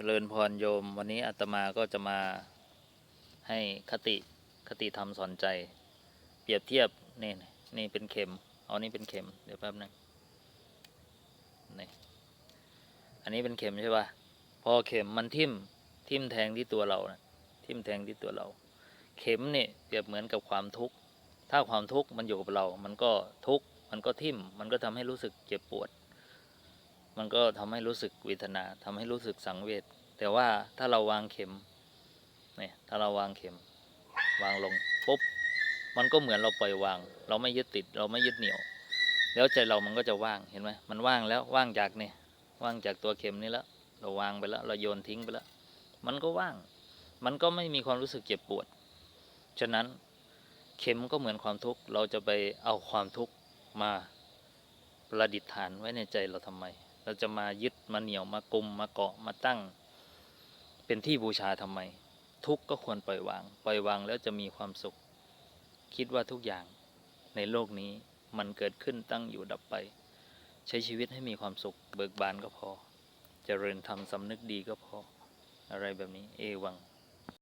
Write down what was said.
เจริญพรโยม วันนี้อาตมาก็จะมาให้คติคติธรรมสอนใจ เปรียบเทียบนี่นี่เป็นเข็มเอานี่เป็นเข็มเดี๋ยวแป๊บนึงนี่อันนี้เป็นเข็มใช่ป่ะพอเข็มมันทิ่มทิ่มแทงที่ตัวเรานะทิ่มแทงที่ตัวเรา เข็มเนี่ยเปรียบเหมือนกับความทุกข์ถ้าความทุกข์มันอยู่กับเรา มันก็ทุกข์มันก็ทิ่ม มันก็ทำให้รู้สึกเจ็บปวด มันก็ทำให้รู้สึกเวทนาทำให้รู้สึกสังเวชแต่ว่าถ้าเราวางเข็มเนี่ยถ้าเราวางเข็ม วางลงปุ๊บมันก็เหมือนเราปล่อยวาง เราไม่ยึดติด เราไม่ยึดเหนี่ยว แล้วใจเรามันก็จะว่างเห็นไหมมันว่างแล้วว่างจากเนี่ยว่างจากตัวเข็มนี้แล้ว เราวางไปแล้ว เราโยนทิ้งไปแล้ว มันก็ว่าง มันก็ไม่มีความรู้สึกเจ็บปวด ฉะนั้นเข็มก็เหมือนความทุกข์ เราจะไปเอาความทุกข์มาประดิษฐานไว้ในใจเราทำไม เราจะมายึดมาเหนี่ยวมากุมมาเกาะมาตั้ง เป็นที่บูชาทำไม ทุกก็ควรปล่อยวาง ปล่อยวางแล้วจะมีความสุข คิดว่าทุกอย่างในโลกนี้มันเกิดขึ้นตั้งอยู่ดับไป ใช้ชีวิตให้มีความสุข เบิกบานก็พอจเจริญธรรมสำนึกดีก็พอ อะไรแบบนี้ เอวัง